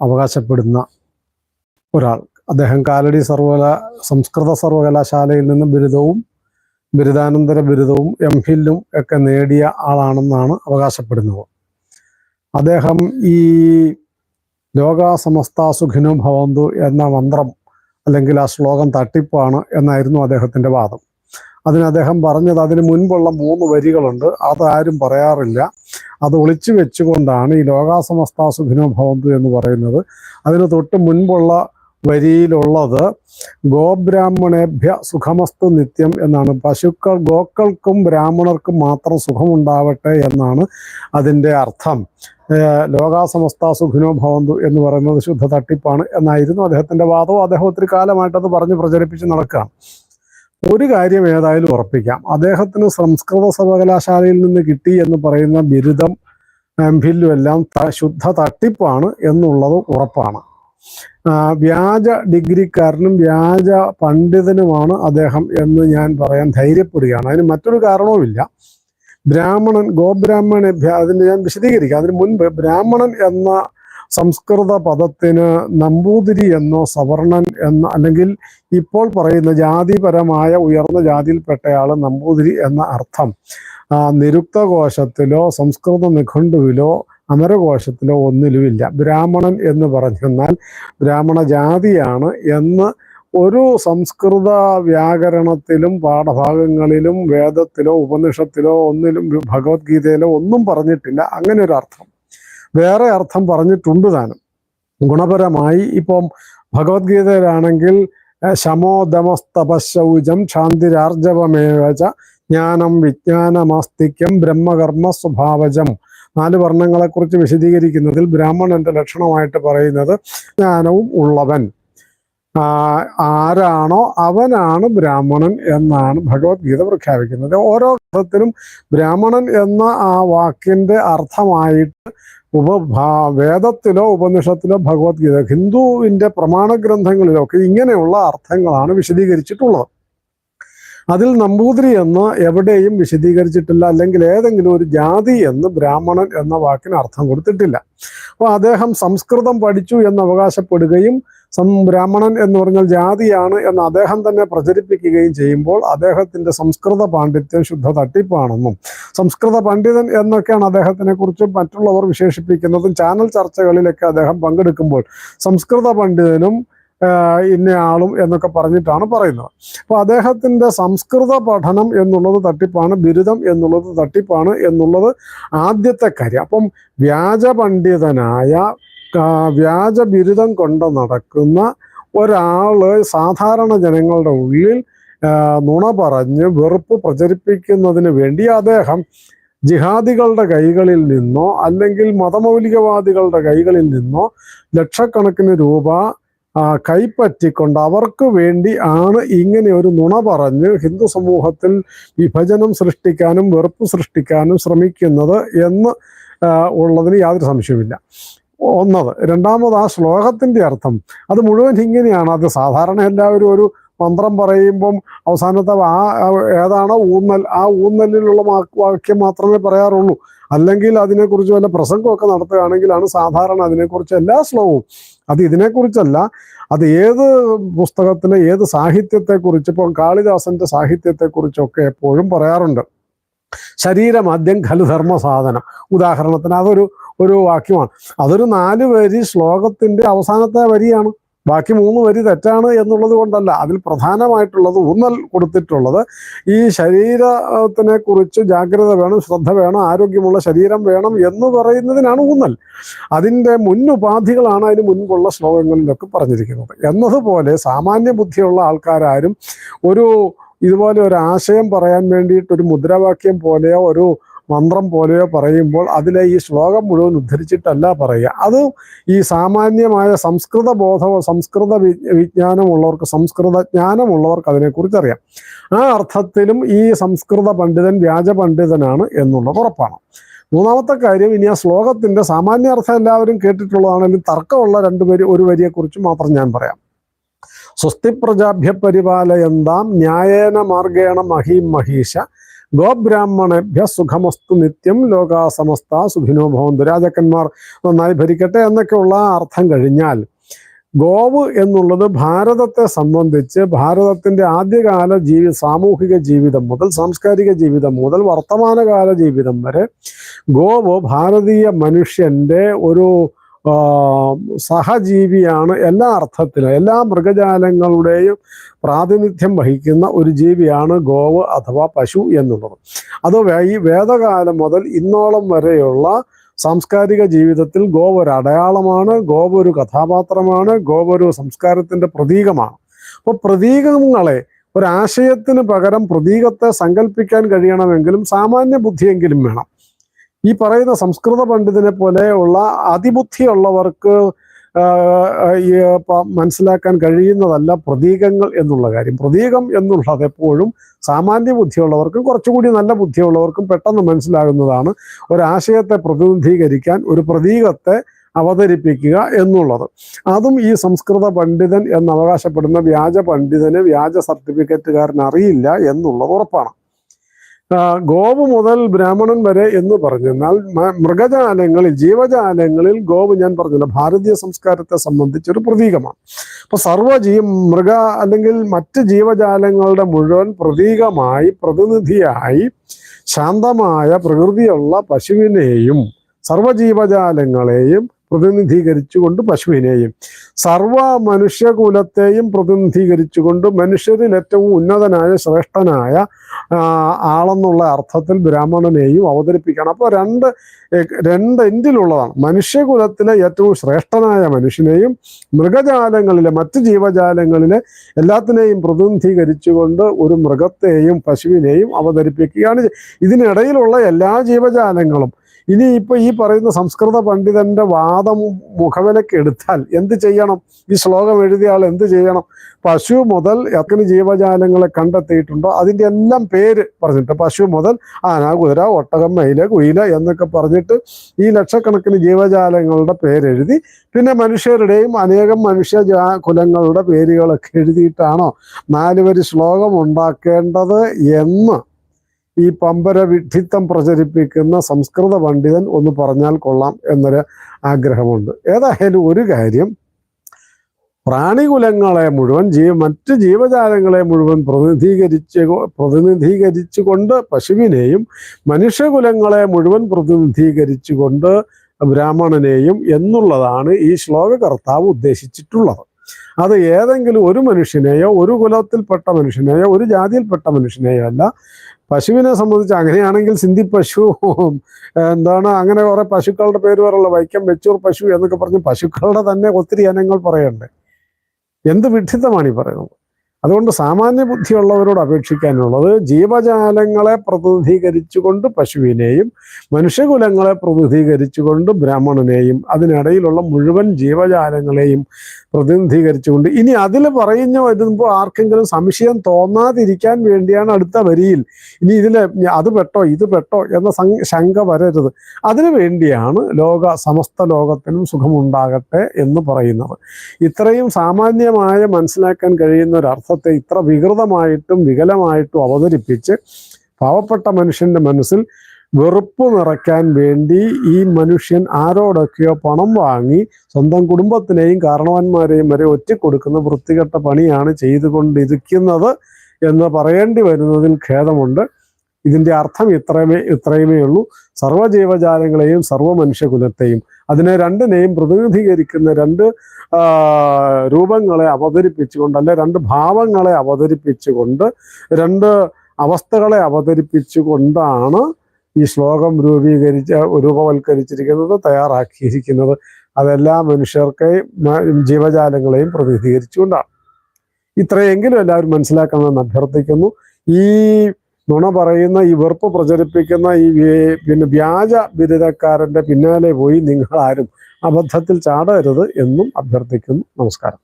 അവകാശപ്പെടുന്ന ഒരാൾ. അദ്ദേഹം കാലടി സർവകലാ സംസ്കൃത സർവകലാശാലയിൽ നിന്ന് ബിരുദവും ബിരുദാനന്തര ബിരുദവും എം ഫില്ലും ഒക്കെ നേടിയ ആളാണെന്നാണ് അവകാശപ്പെടുന്നത്. അദ്ദേഹം ഈ ലോക സമസ്ത സുഖിനോ ഭവന്തു എന്ന മന്ത്രം അല്ലെങ്കിൽ ആ ശ്ലോകം തട്ടിപ്പാണ് എന്നായിരുന്നു അദ്ദേഹത്തിന്റെ വാദം. അതിന് അദ്ദേഹം പറഞ്ഞത് അതിന് മുൻപുള്ള മൂന്ന് വരികളുണ്ട്. അതാരും പറയാറില്ല. അത് ഒളിച്ചു വെച്ചുകൊണ്ടാണ് ഈ ലോകാസമസ്ത സുഖിനോ ഭവന്തു എന്ന് പറയുന്നത്. അതിന് തൊട്ട് മുൻപുള്ള വരിയിലുള്ളത് ഗോബ്രാഹ്മണേഭ്യ സുഖമസ്തു നിത്യം എന്നാണ്. പശുക്കൾ ഗോക്കൾക്കും ബ്രാഹ്മണർക്കും മാത്രം സുഖമുണ്ടാവട്ടെ എന്നാണ് അതിന്റെ അർത്ഥം. ലോകാസമസ്ത സുഖിനോ ഭവന്തു എന്ന് പറയുന്നത് ശുദ്ധ തട്ടിപ്പാണ് എന്നായിരുന്നു അദ്ദേഹത്തിന്റെ വാദവും. അദ്ദേഹം ഒത്തിരി കാലമായിട്ടത് പറഞ്ഞ് പ്രചരിപ്പിച്ച് നടക്കുകയാണ്. ഒരു കാര്യം ഏതായാലും ഉറപ്പിക്കാം. അദ്ദേഹത്തിന് സംസ്കൃത സർവകലാശാലയിൽ നിന്ന് കിട്ടി എന്ന് പറയുന്ന ബിരുദം എംഫില്ലും എല്ലാം ശുദ്ധ തട്ടിപ്പാണ് എന്നുള്ളത് ഉറപ്പാണ്. വ്യാജ ഡിഗ്രിക്കാരനും വ്യാജ പണ്ഡിതനുമാണ് അദ്ദേഹം എന്ന് ഞാൻ പറയാൻ ധൈര്യപ്പെടുകയാണ്. അതിന് മറ്റൊരു കാരണവുമില്ല. ബ്രാഹ്മണൻ ഗോബ്രാഹ്മണ അതിന് ഞാൻ വിശദീകരിക്കാം. അതിന് മുൻപ് ബ്രാഹ്മണൻ എന്ന സംസ്കൃത പദത്തിന് നമ്പൂതിരി എന്നോ സവർണൻ എന്ന അല്ലെങ്കിൽ ഇപ്പോൾ പറയുന്ന ജാതിപരമായ ഉയർന്ന ജാതിയിൽപ്പെട്ടയാൾ നമ്പൂതിരി എന്ന അർത്ഥം നിരുക്തകോശത്തിലോ സംസ്കൃത നിഘണ്ടുവിലോ അമരകോശത്തിലോ ഒന്നിലുമില്ല. ബ്രാഹ്മണൻ എന്ന് പറഞ്ഞെന്നാൽ ബ്രാഹ്മണ ജാതിയാണ് എന്ന് ഒരു സംസ്കൃത വ്യാകരണത്തിലും പാഠഭാഗങ്ങളിലും വേദത്തിലോ ഉപനിഷത്തിലോ ഒന്നിലും ഭഗവത്ഗീതയിലോ ഒന്നും പറഞ്ഞിട്ടില്ല. അങ്ങനെ ഒരു അർത്ഥം. വേറെ അർത്ഥം പറഞ്ഞിട്ടുണ്ട് താനും. ഗുണപരമായി ഇപ്പം ഭഗവത്ഗീതയിലാണെങ്കിൽ ശമോ ശാന്തിരാർജവമേവച ജ്ഞാനം വിജ്ഞാനമാസ്തിക്യം ബ്രഹ്മകർമ്മ സ്വഭാവജം. നാല് വർണങ്ങളെക്കുറിച്ച് വിശദീകരിക്കുന്നതിൽ ബ്രാഹ്മണന്റെ ലക്ഷണമായിട്ട് പറയുന്നത് ജ്ഞാനവും ഉള്ളവൻ. ആരാണോ അവനാണ് ബ്രാഹ്മണൻ എന്നാണ് ഭഗവത്ഗീത പ്രഖ്യാപിക്കുന്നത്. ഓരോ അർത്ഥത്തിലും ബ്രാഹ്മണൻ എന്ന ആ വാക്കിന്റെ അർത്ഥമായിട്ട് ഉപ വേദത്തിലോ ഉപനിഷത്തിലോ ഭഗവത്ഗീത ഹിന്ദുവിന്റെ പ്രമാണ ഗ്രന്ഥങ്ങളിലോ ഒക്കെ ഇങ്ങനെയുള്ള അർത്ഥങ്ങളാണ് വിശദീകരിച്ചിട്ടുള്ളത്. അതിൽ നമ്പൂതിരി എന്ന് എവിടെയും വിശദീകരിച്ചിട്ടില്ല അല്ലെങ്കിൽ ഏതെങ്കിലും ഒരു ജാതി എന്ന് ബ്രാഹ്മണൻ എന്ന വാക്കിന് അർത്ഥം കൊടുത്തിട്ടില്ല. അപ്പോൾ അദ്ദേഹം സംസ്കൃതം പഠിച്ചു എന്ന് അവകാശപ്പെടുകയും സം ബ്രാഹ്മണൻ എന്ന് പറഞ്ഞാൽ ജാതിയാണ് എന്ന് അദ്ദേഹം തന്നെ പ്രചരിപ്പിക്കുകയും ചെയ്യുമ്പോൾ അദ്ദേഹത്തിന്റെ സംസ്കൃത പാണ്ഡിത്യം ശുദ്ധ തട്ടിപ്പാണെന്നും സംസ്കൃത പണ്ഡിതൻ എന്നൊക്കെയാണ് അദ്ദേഹത്തിനെ കുറിച്ച് മറ്റുള്ളവർ വിശേഷിപ്പിക്കുന്നതും ചാനൽ ചർച്ചകളിലൊക്കെ അദ്ദേഹം പങ്കെടുക്കുമ്പോൾ സംസ്കൃത പണ്ഡിതനും ഇന്നയാളും എന്നൊക്കെ പറഞ്ഞിട്ടാണ് പറയുന്നത്. അപ്പോൾ അദ്ദേഹത്തിന്റെ സംസ്കൃത പഠനം എന്നുള്ളത് തട്ടിപ്പാണ് ബിരുദം എന്നുള്ളത് തട്ടിപ്പാണ് എന്നുള്ളത് ആദ്യത്തെ കാര്യം. അപ്പം വ്യാജ പണ്ഡിതനായ ആ, വ്യാജ ബിരുദം കൊണ്ട് നടക്കുന്ന ഒരാൾ സാധാരണ ജനങ്ങളുടെ ഉള്ളിൽ നുണ പറഞ്ഞ് വെറുപ്പ് പ്രചരിപ്പിക്കുന്നതിന് വേണ്ടി അദ്ദേഹം ജിഹാദികളുടെ കൈകളിൽ നിന്നോ അല്ലെങ്കിൽ മതമൗലികവാദികളുടെ കൈകളിൽ നിന്നോ ലക്ഷക്കണക്കിന് രൂപ കൈപ്പറ്റിക്കൊണ്ട് അവർക്ക് വേണ്ടി ആണ് ഇങ്ങനെ ഒരു നുണ പറഞ്ഞ് ഹിന്ദു സമൂഹത്തിൽ വിഭജനം സൃഷ്ടിക്കാനും വെറുപ്പ് സൃഷ്ടിക്കാനും ശ്രമിക്കുന്നത് എന്ന് ഉള്ളതിന് യാതൊരു സംശയവുമില്ല. ഒന്നത്. രണ്ടാമത് ആ ശ്ലോകത്തിന്റെ അർത്ഥം. അത് മുഴുവൻ ഇങ്ങനെയാണ്. അത് സാധാരണ എല്ലാവരും ഒരു മന്ത്രം പറയുമ്പം അവസാനത്തെ ആ ഏതാണോ ഊന്നൽ? ആ ഊന്നലിലുള്ള വാക്യം മാത്രമേ പറയാറുള്ളൂ. അല്ലെങ്കിൽ അതിനെക്കുറിച്ച് വല്ല പ്രസംഗമൊക്കെ നടത്തുകയാണെങ്കിലാണ് സാധാരണ അതിനെക്കുറിച്ച് എല്ലാ ശ്ലോകവും. അത് ഇതിനെക്കുറിച്ചല്ല. അത് ഏത് പുസ്തകത്തിലെ ഏത് സാഹിത്യത്തെക്കുറിച്ച് ഇപ്പം കാളിദാസന്റെ സാഹിത്യത്തെക്കുറിച്ചൊക്കെ എപ്പോഴും പറയാറുണ്ട്. ശരീരമാദ്യം ഖലു ധർമ്മ സാധനം. ഉദാഹരണത്തിന് അതൊരു ഒരു വാക്യമാണ്. അതൊരു നാല് വരി ശ്ലോകത്തിന്റെ അവസാനത്തെ വരിയാണ്. ബാക്കി മൂന്ന് വരി തെറ്റാണ് എന്നുള്ളത് കൊണ്ടല്ല. അതിൽ പ്രധാനമായിട്ടുള്ളത് ഊന്നൽ കൊടുത്തിട്ടുള്ളത് ഈ ശരീരത്തിനെ കുറിച്ച് ജാഗ്രത വേണം ശ്രദ്ധ വേണം ആരോഗ്യമുള്ള ശരീരം വേണം എന്ന് പറയുന്നതിനാണ് ഊന്നൽ. അതിന്റെ മുന്നുപാധികളാണ് അതിന് മുൻപുള്ള ശ്ലോകങ്ങളിലൊക്കെ പറഞ്ഞിരിക്കുന്നത്. എന്നതുപോലെ സാമാന്യ ബുദ്ധിയുള്ള ആൾക്കാരാരും ഒരു ഇതുപോലെ ഒരു ആശയം പറയാൻ വേണ്ടിയിട്ട് ഒരു മുദ്രാവാക്യം പോലെയോ ഒരു മന്ത്രം പോലെയോ പറയുമ്പോൾ അതിലെ ഈ ശ്ലോകം മുഴുവൻ ഉദ്ധരിച്ചിട്ടല്ല പറയുക. അത് ഈ സാമാന്യമായ സംസ്കൃത ബോധമോ സംസ്കൃത വിജ്ഞാനമുള്ളവർക്ക് സംസ്കൃത ജ്ഞാനമുള്ളവർക്ക് അതിനെക്കുറിച്ച് അറിയാം. ആ അർത്ഥത്തിലും ഈ സംസ്കൃത പണ്ഡിതൻ വ്യാജ പണ്ഡിതനാണ് എന്നുള്ളത് ഉറപ്പാണ്. മൂന്നാമത്തെ കാര്യം ഇനി ആ ശ്ലോകത്തിന്റെ സാമാന്യ അർത്ഥം എല്ലാവരും കേട്ടിട്ടുള്ളതാണെങ്കിലും തർക്കമുള്ള രണ്ട് വരി ഒരു വരിയെക്കുറിച്ച് മാത്രം ഞാൻ പറയാം. സ്വസ്തി പ്രജാഭ്യ പരിപാലയന്താം ന്യായേന മാർഗേണ മഹീം മഹീഷ ഗോബ്രാഹ്മണഭ്യ സുഖമസ്തു നിത്യം ലോകാസമസ്ത സുഖിനോ ഭവന്തു. രാജാക്കന്മാർ നന്നായി ഭരിക്കട്ടെ എന്നൊക്കെയുള്ള അർത്ഥം കഴിഞ്ഞാൽ ഗോവ് എന്നുള്ളത് ഭാരതത്തെ സംബന്ധിച്ച് ഭാരതത്തിന്റെ ആദ്യകാല ജീവി സാമൂഹിക ജീവിതം മുതൽ സാംസ്കാരിക ജീവിതം മുതൽ വർത്തമാനകാല ജീവിതം വരെ ഗോവ് ഭാരതീയ മനുഷ്യന്റെ ഒരു സഹജീവിയാണ്. എല്ലാ അർത്ഥത്തിലും എല്ലാ മൃഗജാലങ്ങളുടെയും പ്രാതിനിധ്യം വഹിക്കുന്ന ഒരു ജീവിയാണ് ഗോവ് അഥവാ പശു എന്നുള്ളത്. അത് ഈ വേദകാലം മുതൽ ഇന്നോളം വരെയുള്ള സാംസ്കാരിക ജീവിതത്തിൽ ഗോവ് ഒരു അടയാളമാണ് ഗോവ് ഒരു കഥാപാത്രമാണ് ഗോവ് ഒരു സംസ്കാരത്തിന്റെ പ്രതീകമാണ്. അപ്പോൾ പ്രതീകങ്ങളെ ഒരാശയത്തിന് പകരം പ്രതീകത്തെ സങ്കല്പിക്കാൻ കഴിയണമെങ്കിലും സാമാന്യ ബുദ്ധിയെങ്കിലും വേണം. ഈ പറയുന്ന സംസ്കൃത പണ്ഡിതനെ പോലെയുള്ള അതിബുദ്ധിയുള്ളവർക്ക് മനസ്സിലാക്കാൻ കഴിയുന്നതല്ല പ്രതീകങ്ങൾ എന്നുള്ള കാര്യം. പ്രതീകം എന്നുള്ളത് എപ്പോഴും സാമാന്യ ബുദ്ധിയുള്ളവർക്കും കുറച്ചുകൂടി നല്ല ബുദ്ധിയുള്ളവർക്കും പെട്ടെന്ന് മനസ്സിലാകുന്നതാണ് ഒരാശയത്തെ പ്രതിനിധീകരിക്കാൻ ഒരു പ്രതീകത്തെ അവതരിപ്പിക്കുക എന്നുള്ളത്. അതും ഈ സംസ്കൃത പണ്ഡിതൻ എന്ന് അവകാശപ്പെടുന്ന വ്യാജ പണ്ഡിതന് വ്യാജ സർട്ടിഫിക്കറ്റുകാരൻ അറിയില്ല എന്നുള്ളത് ഉറപ്പാണ്. ഗോവ് മുതൽ ബ്രാഹ്മണൻ വരെ എന്ന് പറഞ്ഞെന്നാൽ മൃഗജാലങ്ങളിൽ ജീവജാലങ്ങളിൽ ഗോവ് ഞാൻ പറഞ്ഞല്ലോ. ഭാരതീയ സംസ്കാരത്തെ സംബന്ധിച്ചൊരു പ്രതീകമാണ്. അപ്പൊ സർവ ജീ മൃഗ അല്ലെങ്കിൽ മറ്റ് ജീവജാലങ്ങളുടെ മുഴുവൻ പ്രതീകമായി പ്രതിനിധിയായി ശാന്തമായ പ്രകൃതിയുള്ള പശുവിനെയും സർവജീവജാലങ്ങളെയും പ്രതിനിധീകരിച്ചുകൊണ്ട് പശുവിനെയും സർവ മനുഷ്യകുലത്തെയും പ്രതിനിധീകരിച്ചുകൊണ്ട് മനുഷ്യരിൽ ഏറ്റവും ഉന്നതനായ ശ്രേഷ്ഠനായ ആളെന്നുള്ള അർത്ഥത്തിൽ ബ്രാഹ്മണനെയും അവതരിപ്പിക്കണം അപ്പോൾ രണ്ട് രണ്ട് എൻഡിലുള്ളതാണ് മനുഷ്യകുലത്തിലെ ഏറ്റവും ശ്രേഷ്ഠനായ മനുഷ്യനെയും മൃഗജാലങ്ങളിലെ മറ്റ് ജീവജാലങ്ങളിലെ എല്ലാത്തിനെയും പ്രതിനിധീകരിച്ചുകൊണ്ട് ഒരു മൃഗത്തെയും പശുവിനെയും അവതരിപ്പിക്കുകയാണ്. ഇതിനിടയിലുള്ള എല്ലാ ജീവജാലങ്ങളും ഇനി ഇപ്പൊ ഈ പറയുന്ന സംസ്കൃത പണ്ഡിതന്റെ വാദം മുഖവിലക്ക് എടുത്താൽ എന്ത് ചെയ്യണം? ഈ ശ്ലോകം എഴുതിയ എന്ത് ചെയ്യണം? പശു മുതൽ എത്ര ജീവജാലങ്ങളെ കണ്ടെത്തിയിട്ടുണ്ടോ? അതിന്റെ എല്ലാം പേര് പറഞ്ഞിട്ട് പശു മുതൽ ആന കുതിര ഒട്ടകം മയിൽ കുയില എന്നൊക്കെ പറഞ്ഞിട്ട് ഈ ലക്ഷക്കണക്കിന് ജീവജാലങ്ങളുടെ പേരെഴുതി പിന്നെ മനുഷ്യരുടെയും അനേകം മനുഷ്യ കുലങ്ങളുടെ പേരുകളൊക്കെ എഴുതിയിട്ടാണോ നാലുവരി ശ്ലോകം ഉണ്ടാക്കേണ്ടത് എന്ന് ഈ പമ്പര വിഡ്ഢിത്തം പ്രചരിപ്പിക്കുന്ന സംസ്കൃത പണ്ഡിതൻ ഒന്ന് പറഞ്ഞാൽ കൊള്ളാം എന്നൊരു ആഗ്രഹമുണ്ട്. ഏതായാലും ഒരു കാര്യം പ്രാണികുലങ്ങളെ മുഴുവൻ ജീവ മറ്റ് ജീവജാലങ്ങളെ മുഴുവൻ പ്രതിനിധീകരിച്ച് പ്രതിനിധീകരിച്ചുകൊണ്ട് പശുവിനെയും മനുഷ്യകുലങ്ങളെ മുഴുവൻ പ്രതിനിധീകരിച്ചുകൊണ്ട് ബ്രാഹ്മണനെയും എന്നുള്ളതാണ് ഈ ശ്ലോകകർത്താവ് ഉദ്ദേശിച്ചിട്ടുള്ളത്. അത് ഏതെങ്കിലും ഒരു മനുഷ്യനെയോ ഒരു കുലത്തിൽപ്പെട്ട മനുഷ്യനെയോ ഒരു ജാതിയിൽപ്പെട്ട മനുഷ്യനെയോ അല്ല പശുവിനെ സംബന്ധിച്ച് അങ്ങനെയാണെങ്കിൽ സിന്ധി പശു എന്താണ് അങ്ങനെ കുറേ പശുക്കളുടെ പേര് പറയുള്ള വൈക്കം വെച്ചൂർ പശു എന്നൊക്കെ പറഞ്ഞ് പശുക്കളുടെ തന്നെ ഒത്തിരി ഇനങ്ങൾ പറയണ്ടേ. എന്ത് വിഡിത്തമാണ് ഈ പറയുന്നത്? അതുകൊണ്ട് സാമാന്യ ബുദ്ധിയുള്ളവരോട് അപേക്ഷിക്കാനുള്ളത് ജീവജാലങ്ങളെ പ്രതിനിധീകരിച്ചുകൊണ്ട് പശുവിനെയും മനുഷ്യകുലങ്ങളെ പ്രതിനിധീകരിച്ചുകൊണ്ട് ബ്രാഹ്മണനെയും അതിനിടയിലുള്ള മുഴുവൻ ജീവജാലങ്ങളെയും പ്രതിനിധീകരിച്ചുകൊണ്ട് ഇനി അതിൽ പറയുന്ന വരുമ്പോൾ ആർക്കെങ്കിലും സംശയം തോന്നാതിരിക്കാൻ വേണ്ടിയാണ് അടുത്ത വരിയിൽ. ഇനി ഇതിൽ അത് പെട്ടോ ഇത് പെട്ടോ എന്ന ശങ്ക വരരുത്. അതിനു വേണ്ടിയാണ് ലോക സമസ്ത ലോകത്തിനും സുഖമുണ്ടാകട്ടെ എന്ന് പറയുന്നത്. ഇത്രയും സാമാന്യമായ മനസ്സിലാക്കാൻ കഴിയുന്ന ഒരു അർത്ഥത്തെ ഇത്ര വികൃതമായിട്ടും വികലമായിട്ടും അവതരിപ്പിച്ച് പാവപ്പെട്ട മനുഷ്യന്റെ മനസ്സിൽ വെറുപ്പ് നിറയ്ക്കാൻ വേണ്ടി ഈ മനുഷ്യൻ ആരോടൊക്കെയോ പണം വാങ്ങി സ്വന്തം കുടുംബത്തിനെയും കാരണവന്മാരെയും വരെ ഒറ്റക്കൊടുക്കുന്ന വൃത്തികെട്ട പണിയാണ് ചെയ്തുകൊണ്ടിരിക്കുന്നത് എന്ന് പറയേണ്ടി വരുന്നതിൽ ഖേദമുണ്ട്. ഇതിന്റെ അർത്ഥം ഇത്രയുമേ ഇത്രയുമേ ഉള്ളൂ. സർവജീവജാലങ്ങളെയും സർവ മനുഷ്യകുലത്തെയും അതിനെ രണ്ടിനെയും പ്രതിനിധീകരിക്കുന്ന രണ്ട് രൂപങ്ങളെ അവതരിപ്പിച്ചുകൊണ്ട് അല്ലെ രണ്ട് ഭാവങ്ങളെ അവതരിപ്പിച്ചുകൊണ്ട് രണ്ട് അവസ്ഥകളെ അവതരിപ്പിച്ചുകൊണ്ടാണ് ഈ ശ്ലോകം രൂപീകരിച്ച രൂപവൽക്കരിച്ചിരിക്കുന്നത് തയ്യാറാക്കിയിരിക്കുന്നത്. അതെല്ലാ മനുഷ്യർക്കെയും ജീവജാലങ്ങളെയും പ്രതിനിധീകരിച്ചുകൊണ്ടാണ്. ഇത്രയെങ്കിലും എല്ലാവരും മനസ്സിലാക്കണമെന്ന് അഭ്യർത്ഥിക്കുന്നു. ഈ നുണ പറയുന്ന ഈ വെറുപ്പ് പ്രചരിപ്പിക്കുന്ന ഈ പിന്നെ വ്യാജ ബിരുദക്കാരന്റെ പിന്നാലെ പോയി നിങ്ങൾ ആരും അബദ്ധത്തിൽ ചാടരുത് എന്നും അഭ്യർത്ഥിക്കുന്നു. നമസ്കാരം.